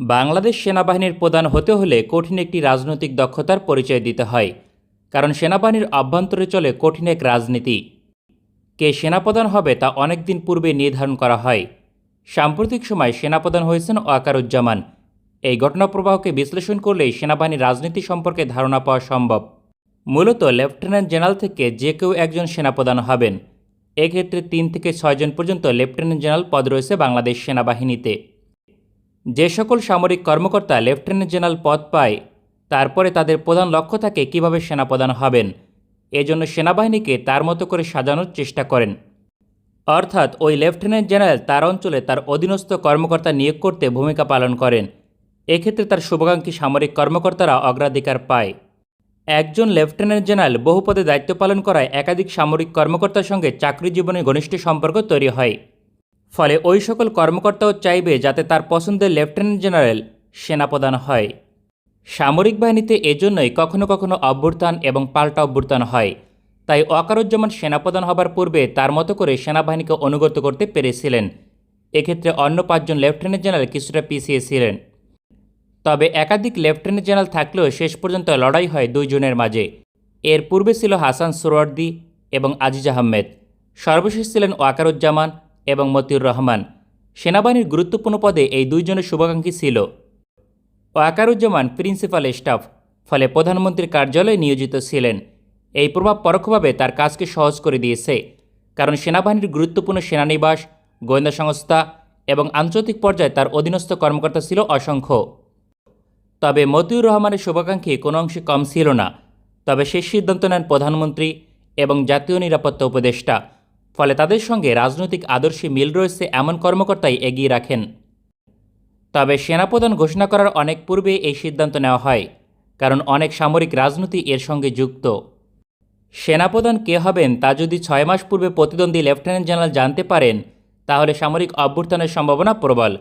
বাংলাদেশ সেনাবাহিনীর প্রধান হতে হলে কঠিন একটি রাজনৈতিক দক্ষতার পরিচয় দিতে হয়, কারণ সেনাবাহিনীর অভ্যন্তরে চলে কঠিন এক রাজনীতি। কে সেনাপ্রধান হবে তা অনেক দিন পূর্বে নির্ধারণ করা হয়। সাম্প্রতিক সময় সেনাপ্রধান হয়েছেন ওয়াকারুজ্জামান। এই ঘটনা প্রবাহকে বিশ্লেষণ করলেই সেনাবাহিনীর রাজনীতি সম্পর্কে ধারণা পাওয়া সম্ভব। মূলত লেফটেন্যান্ট জেনারেল থেকে যে কেউ একজন সেনাপ্রধান হবেন। এক্ষেত্রে তিন থেকে ছয়জন পর্যন্ত লেফটেন্যান্ট জেনারেল পদ রয়েছে বাংলাদেশ সেনাবাহিনীতে। যে সকল সামরিক কর্মকর্তা লেফটেন্যান্ট জেনারেল পদ পায়, তারপরে তাদের প্রধান লক্ষ্য থাকে কীভাবে সেনাপ্রধান হবেন। এজন্য সেনাবাহিনীকে তার মতো করে সাজানোর চেষ্টা করেন। অর্থাৎ ওই লেফটেন্যান্ট জেনারেল তার অঞ্চলে তার অধীনস্থ কর্মকর্তা নিয়োগ করতে ভূমিকা পালন করেন। এক্ষেত্রে তার শুভাকাঙ্ক্ষী সামরিক কর্মকর্তারা অগ্রাধিকার পায়। একজন লেফটেন্যান্ট জেনারেল বহু পদে দায়িত্ব পালন করায় একাধিক সামরিক কর্মকর্তার সঙ্গে চাকরি জীবনে ঘনিষ্ঠ সম্পর্ক তৈরি হয়। ফলে ওই সকল কর্মকর্তাও চাইবে যাতে তার পছন্দের লেফটেন্যান্ট জেনারেল সেনাপ্রধান হয়। সামরিক বাহিনীতে এজন্যই কখনো কখনো অভ্যুত্থান এবং পাল্টা অভ্যুত্থান হয়। তাই ওয়াকারুজ্জামান সেনাপ্রধান হবার পূর্বে তার মতো করে সেনাবাহিনীকে অনুগত করতে পেরেছিলেন। এক্ষেত্রে অন্য পাঁচজন লেফটেন্যান্ট জেনারেল কিছুটা পিছিয়ে ছিলেন। তবে একাধিক লেফটেন্যান্ট জেনারেল থাকলেও শেষ পর্যন্ত লড়াই হয় দুইজনের মাঝে। এর পূর্বে ছিল হাসান সুরওয়ার্দি এবং আজিজ আহমেদ। সর্বশেষ ছিলেন ওয়াকারুজ্জামান এবং মতিউর রহমান। সেনাবাহিনীর গুরুত্বপূর্ণ পদে এই দুইজনের শুভাকাঙ্ক্ষী ছিল। ওয়াকারুজ্জামান প্রিন্সিপাল স্টাফ, ফলে প্রধানমন্ত্রীর কার্যালয়ে নিয়োজিত ছিলেন। এই প্রভাব পরোক্ষভাবে তার কাজকে সহজ করে দিয়েছে, কারণ সেনাবাহিনীর গুরুত্বপূর্ণ সেনানিবাস, গোয়েন্দা সংস্থা এবং আন্তর্জাতিক পর্যায়ে তার অধীনস্থ কর্মকর্তা ছিল অসংখ্য। তবে মতিউর রহমানের শুভাকাঙ্ক্ষী কোনো অংশে কম ছিল না, তবে শেষ সিদ্ধান্ত নেন প্রধানমন্ত্রী এবং জাতীয় নিরাপত্তা উপদেষ্টা ফলে তাদের সঙ্গে রাজনৈতিক আদর্শে মিল রয়েছে এমন কর্মকর্তাই এগিয়ে রাখেন। তবে সেনাপ্রধান ঘোষণা করার অনেক পূর্বে এই সিদ্ধান্ত নেওয়া হয়, কারণ অনেক সামরিক রাজনীতি এর সঙ্গে যুক্ত। সেনাপ্রধান কে হবেন তা যদি ছয় মাস পূর্বে প্রতিদ্বন্দ্বী লেফটেন্যান্ট জেনারেল জানতে পারেন, তাহলে সামরিক অভ্যুত্থানের সম্ভাবনা প্রবল।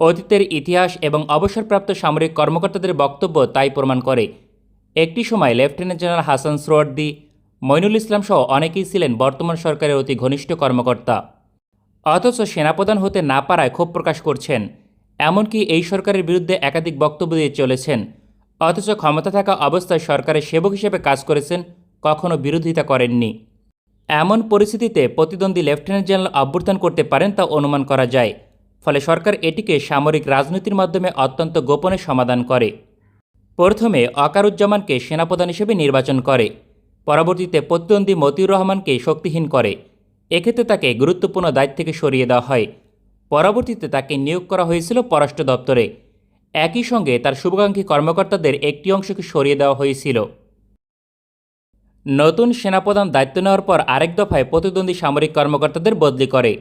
অতীতের ইতিহাস এবং অবসরপ্রাপ্ত সামরিক কর্মকর্তাদের বক্তব্য তাই প্রমাণ করে। একটি সময় লেফটেন্যান্ট জেনারেল হাসান সোয়ার্দি মইনুল ইসলাম সহ অনেকেই ছিলেন বর্তমান সরকারের অতি ঘনিষ্ঠ কর্মকর্তা। অথচ সেনাপ্রধান হতে না পারায় ক্ষোভ প্রকাশ করছেন। এমনকি এই সরকারের বিরুদ্ধে একাধিক বক্তব্য দিয়ে চলেছেন। অথচ ক্ষমতা থাকা অবস্থায় সরকারের সেবক হিসেবে কাজ করেছেন কখনো বিরোধিতা করেননি। এমন পরিস্থিতিতে প্রতিদ্বন্দ্বী লেফটেন্যান্ট জেনারেল অভ্যর্থন করতে পারেন তা অনুমান করা যায়। ফলে সরকার এটিকে সামরিক রাজনীতির মাধ্যমে অত্যন্ত গোপনে সমাধান করে। প্রথমে অকারুজ্জামানকে সেনাপ্রধান হিসেবে নির্বাচন করে। পরবর্তীতে প্রতিদ্বন্দ্বী মতিউর রহমানকে শক্তিহীন করে। এক্ষেত্রে তাকে গুরুত্বপূর্ণ দায়িত্ব থেকে সরিয়ে দেওয়া হয়। পরবর্তীতে তাকে নিয়োগ করা হয়েছিল পররাষ্ট্র দপ্তরে। একই সঙ্গে তার শুভাকাঙ্ক্ষী কর্মকর্তাদের একটি অংশকে সরিয়ে দেওয়া হয়েছিল। নতুন সেনাপ্রধান দায়িত্ব নেওয়ার পর আরেক দফায় প্রতিদ্বন্দ্বী সামরিক কর্মকর্তাদের বদলি করে।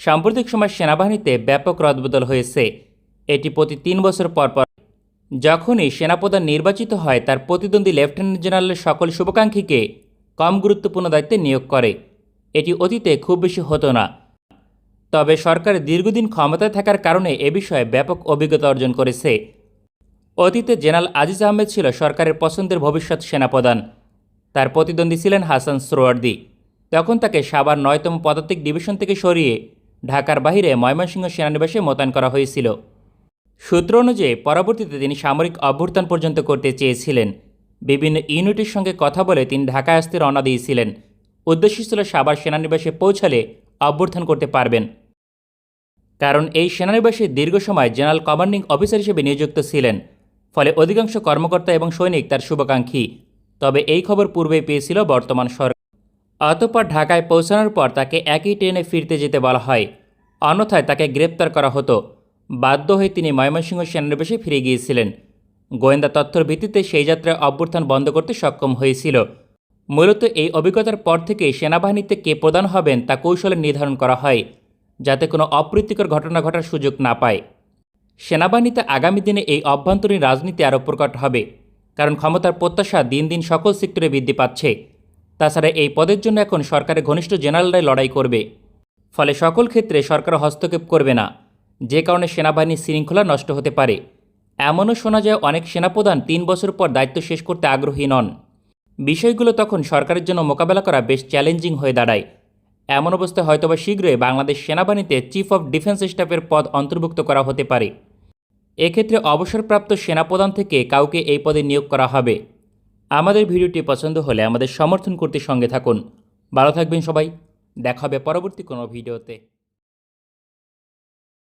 সাম্প্রতিক সময় সেনাবাহিনীতে ব্যাপক রদবদল হয়েছে। এটি প্রতি তিন বছর পর পর যখনই সেনাপ্রধান নির্বাচিত হয়, তার প্রতিদ্বন্দ্বী লেফটেন্যান্ট জেনারেলের সকল শুভাকাঙ্ক্ষীকে কম গুরুত্বপূর্ণ দায়িত্বে নিয়োগ করে। এটি অতীতে খুব বেশি হতো না। তবে সরকার দীর্ঘদিন ক্ষমতায় থাকার কারণে এ বিষয়ে ব্যাপক অভিজ্ঞতা অর্জন করেছে। অতীতে জেনারেল আজিজ আহমেদ ছিল সরকারের পছন্দের ভবিষ্যৎ সেনাপ্রধান। তার প্রতিদ্বন্দ্বী ছিলেন হাসান সোরওয়ার্দি তখন তাকে সাবার নয়তম পদাতিক ডিভিশন থেকে সরিয়ে ঢাকার বাহিরে ময়মনসিংহ সেনানিবাসে মোতায়েন করা হয়েছিল। সূত্র অনুযায়ী পরবর্তীতে তিনি সামরিক অভ্যর্থন পর্যন্ত করতে চেয়েছিলেন। বিভিন্ন ইউনিটের সঙ্গে কথা বলে তিনি ঢাকায় আসতে রওনা দিয়েছিলেন। উদ্দেশ্য ছিল সাবার সেনানিবাসে পৌঁছালে অভ্যর্থন করতে পারবেন। কারণ এই সেনানিবাসে দীর্ঘ সময় জেনারেল কমান্ডিং অফিসার হিসেবে নিযুক্ত ছিলেন। ফলে অধিকাংশ কর্মকর্তা এবং সৈনিক তার শুভাকাঙ্ক্ষী। তবে এই খবর পূর্বেই পেয়েছিল বর্তমান সরকার। অতঃপর ঢাকায় পৌঁছানোর পর তাকে একই ট্রেনে ফিরতে যেতে বলা হয়। অন্যথায় তাকে গ্রেপ্তার করা হতো। বাধ্য হয়ে তিনি ময়মনসিংহ সেনানিবাসে ফিরে গিয়েছিলেন। গোয়েন্দা তথ্যর ভিত্তিতে সেই যাত্রায় অভ্যর্থন বন্ধ করতে সক্ষম হয়েছিল। মূলত এই অভিজ্ঞতার পর থেকে সেনাবাহিনীতে কে প্রদান হবেন তা কৌশলে নির্ধারণ করা হয়, যাতে কোনো অপ্রীতিকর ঘটনা ঘটার সুযোগ না পায়। সেনাবাহিনীতে আগামী দিনে এই অভ্যন্তরীণ রাজনীতি আরও প্রকট হবে, কারণ ক্ষমতার প্রত্যাশা দিন দিন সকল সেক্টরে বৃদ্ধি পাচ্ছে। তাছাড়া এই পদের জন্য এখন সরকারের ঘনিষ্ঠ জেনারেলরাই লড়াই করবে, ফলে সকল ক্ষেত্রে সরকার হস্তক্ষেপ করবে না। যে কারণে সেনাবাহিনীর শৃঙ্খলা নষ্ট হতে পারে। এমনও শোনা যায় অনেক সেনাপ্রধান তিন বছর পর দায়িত্ব শেষ করতে আগ্রহী নন। বিষয়গুলো তখন সরকারের জন্য মোকাবেলা করা বেশ চ্যালেঞ্জিং হয়ে দাঁড়ায়। এমন অবস্থায় হয়তোবা শীঘ্রই বাংলাদেশ সেনাবাহিনীতে চিফ অব ডিফেন্স স্টাফের পদ অন্তর্ভুক্ত করা হতে পারে। এক্ষেত্রে অবসরপ্রাপ্ত সেনাপ্রধান থেকে কাউকে এই পদে নিয়োগ করা হবে। আমাদের ভিডিওটি পছন্দ হলে আমাদের সমর্থন করতে সঙ্গে থাকুন। ভালো থাকবেন সবাই। দেখা হবে পরবর্তী কোনো ভিডিওতে।